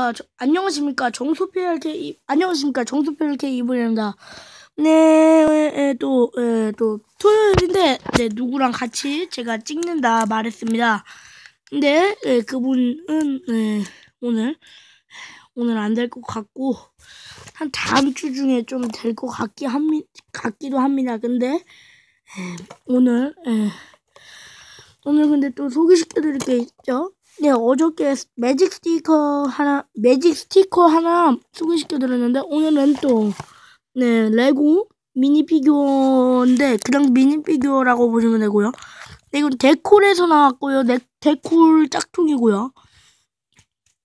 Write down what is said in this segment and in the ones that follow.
아, 저, 안녕하십니까 정수필케 이 안녕하십니까 정수필케 이분입니다. 네, 에, 또, 토요일인데 네, 누구랑 같이 제가 찍는다 말했습니다. 근데 에, 그분은 에, 오늘 오늘 안 될 것 같고 한 다음 주 중에 좀 될 것 같기 합니 같기도 합니다. 근데 에, 오늘 에, 오늘 근데 또 소개시켜드릴 게 있죠. 네, 어저께 매직 스티커 하나, 매직 스티커 하나 소개시켜드렸는데, 오늘은 또, 네, 레고 미니 피규어인데, 그냥 미니 피규어라고 보시면 되고요. 네, 이건 데콜에서 나왔고요. 네, 데콜 짝퉁이고요.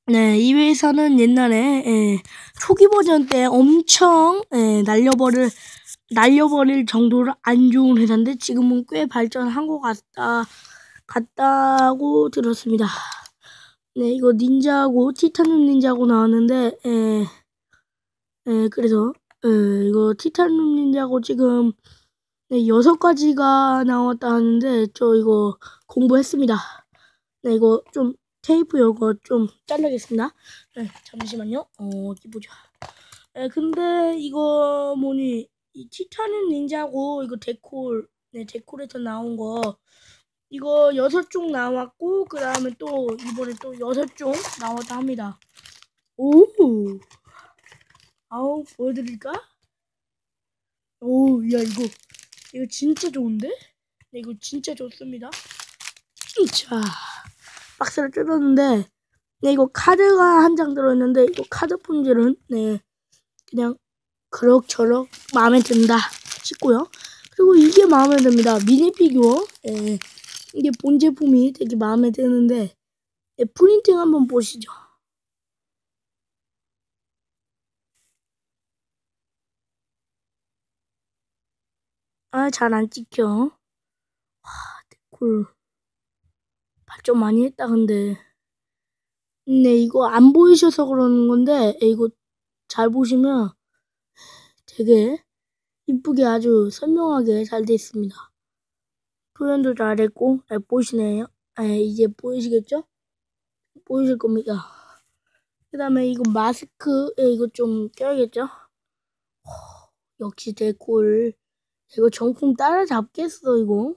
네, 이 회사는 옛날에, 예, 초기 버전 때 엄청, 예, 날려버릴, 날려버릴 정도로 안 좋은 회사인데, 지금은 꽤 발전한 것 같다. 같다고 들었습니다. 네, 이거 닌자하고 티타늄 닌자하고 나왔는데, 에, 에, 그래서, 에, 이거 티타늄 닌자하고 지금, 네, 여섯 가지가 나왔다 하는데, 저 이거 공부했습니다. 네, 이거 좀, 테이프 이거 좀 자르겠습니다. 네, 잠시만요. 어, 어디 보자. 네, 근데 이거 뭐니, 이 티타늄 닌자고, 이거 데콜, 네, 데콜에서 나온 거, 이거 여섯 종 나왔고 그 다음에 또 이번에 또 여섯 종 나왔다 합니다. 오, 아우 보여드릴까? 오, 야 이거 이거 진짜 좋은데? 네, 이거 진짜 좋습니다. 자, 박스를 뜯었는데 네 이거 카드가 한 장 들어있는데 이거 카드 품질은 네 그냥 그럭저럭 마음에 든다 싶고요. 그리고 이게 마음에 듭니다. 미니 피규어. 네. 이게 본 제품이 되게 마음에 드는데 네, 프린팅 한번 보시죠. 아, 잘 안 찍혀. 와, 데콜. 발전 많이 했다, 근데. 네, 이거 안 보이셔서 그러는 건데, 이거 잘 보시면 되게 이쁘게 아주 선명하게 잘 돼 있습니다. 표현도 잘했고 잘 보이시네요. 아, 이제 보이시겠죠? 보이실 겁니다. 그 다음에 이거 마스크 예, 이거 좀 껴야겠죠? 호, 역시 데콜 이거 정품 따라잡겠어 이거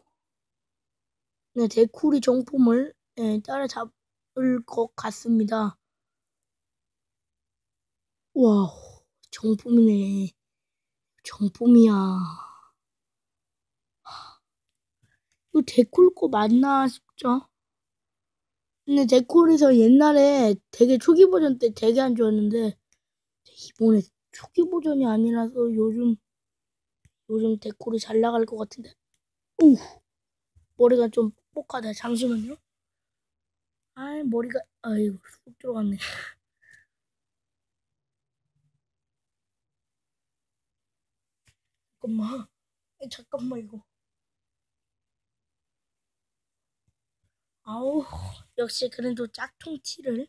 네 데콜이 정품을 예, 따라잡을 것 같습니다 와 정품이네 정품이야 이거 데콜 거 맞나 싶죠? 근데 데콜에서 옛날에 되게 초기 버전 때 되게 안 좋았는데 이번에 초기 버전이 아니라서 요즘 요즘 데콜이 잘 나갈 것 같은데. 오! 머리가 좀 뻑뻑하다 잠시만요. 아 머리가 아이고 쏙 들어갔네. 잠깐만. 잠깐만 이거 아우 역시 그래도 짝퉁 티를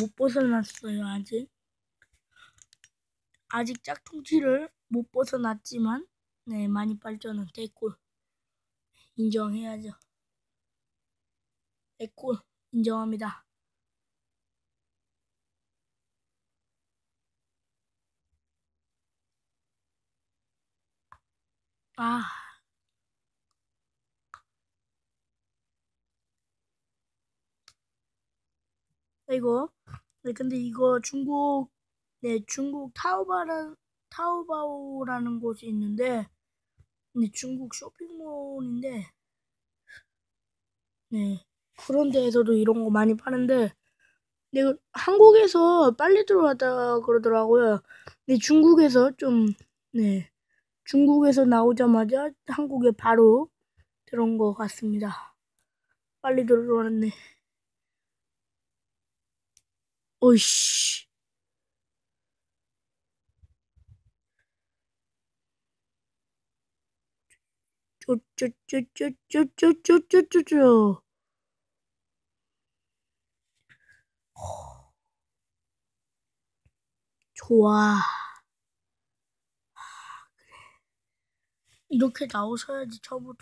못 벗어났어요 아직. 아직 짝퉁 티를 못 벗어났지만 네 많이 발전은 됐고 인정해야죠. 됐고 인정합니다. 아 이거 네 근데 이거 중국 네 중국 타오바라 타오바오라는 곳이 있는데 네 중국 쇼핑몰인데 네 그런 데에서도 이런 거 많이 파는데 네 한국에서 빨리 들어왔다 그러더라고요. 네 중국에서 좀 네 중국에서 나오자마자 한국에 바로 들어온 것 같습니다. 빨리 들어왔네. 오이씨. 쪼쪼쪼쪼쪼쪼쪼쪼쪼. 좋아. 이렇게 나오셔야지 처음부터.